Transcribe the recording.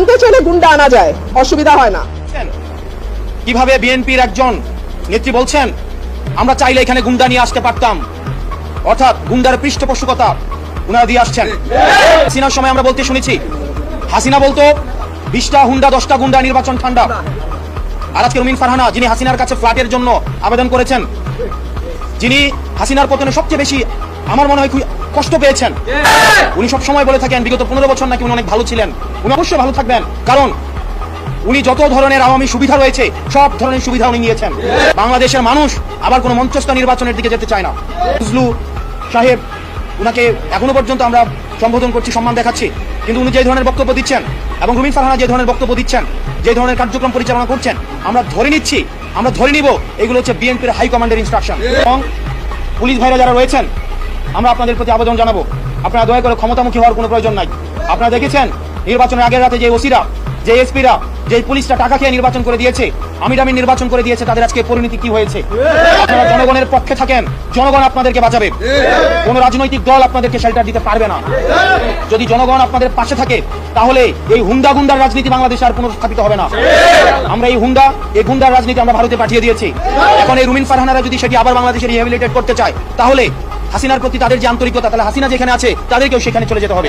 জানতে চাইলে গুন্ডা আনা যায়। অসুবিধা হয় না। কীভাবে বিএনপির একজন নেত্রী বলছেন, আমরা চাইলে এখানে গুন্ডা নিয়ে আসতে পারতাম। অর্থাৎ গুন্ডার পৃষ্ঠপোষকতা উনারা দিয়ে আসছেন। হাসিনার সময় আমরা বলতে শুনেছি, হাসিনা বলতো, বিশটা হুন্ডা, দশটা গুন্ডা, নির্বাচন ঠান্ডা। আর আজকে রুমিন ফারহানা, যিনি হাসিনার কাছে ফ্ল্যাটের জন্য আবেদন করেছেন, যিনি হাসিনার পতনে সবচেয়ে বেশি, আমার মনে হয় কষ্ট পেয়েছেন। উনি সব সময় বলে থাকেন, বিগত পনেরো বছর নাকি উনি অনেক ভালো ছিলেন। উনি অবশ্যই ভালো থাকবেন, কারণ উনি যত ধরনের আওয়ামী সুবিধা রয়েছে, সব ধরনের সুবিধা উনি নিয়েছেন। বাংলাদেশের মানুষ আবার কোনো মঞ্চস্থ নির্বাচনের দিকে যেতে চায় না। ফজলু সাহেব, উনাকে এখনও পর্যন্ত আমরা সম্বোধন করছি, সম্মান দেখাচ্ছি। কিন্তু উনি যে ধরনের বক্তব্য দিচ্ছেন এবং রুমিন ফারহানা যে ধরনের বক্তব্য দিচ্ছেন, যে ধরনের কার্যক্রম পরিচালনা করছেন, আমরা ধরে নিচ্ছি, আমরা ধরে নিব, এগুলো হচ্ছে বিএনপির হাই কমান্ডের ইনস্ট্রাকশন এবং পুলিশ ভাইরা যারা রয়েছেন আমরা আপনাদের প্রতি আবেদন জানাব। আপনারা দয়া করে ক্ষমতামুখী হওয়ার কোনো প্রয়োজন নাই। আপনারা দেখেছেন, নির্বাচনের আগের রাতে যে ওসিরা যে এসপিরা যে পুলিশটা টাকা খেয়ে নির্বাচন করে দিয়েছে আমি আমি নির্বাচন করে দিয়েছে, তাদের আজকে পরিণতি কি হয়েছে? আপনারা জনগণের পক্ষে থাকেন, জনগণ আপনাদেরকে বাঁচাবে। কোন রাজনৈতিক দল আপনাদেরকে শেল্টার দিতে পারবে না। যদি জনগণ আপনাদের পাশে থাকে, তাহলে এই হুন্ডা গুন্ডার রাজনীতি বাংলাদেশে আর পুনঃস্থাপিত হবে না। আমরা এই হুন্ডা, এই গুন্ডার রাজনীতি আমরা ভারতে পাঠিয়ে দিয়েছি। এখন এই রুমিন ফারহানারা যদি সেটি আবার বাংলাদেশে রিহেবিলিটেট করতে চায়, তাহলে হাসিনার প্রতি তাদের যে আন্তরিকতা তাহলে হাসিনা যেখানে আছে তাদেরকেও সেখানে চলে যেতে হবে।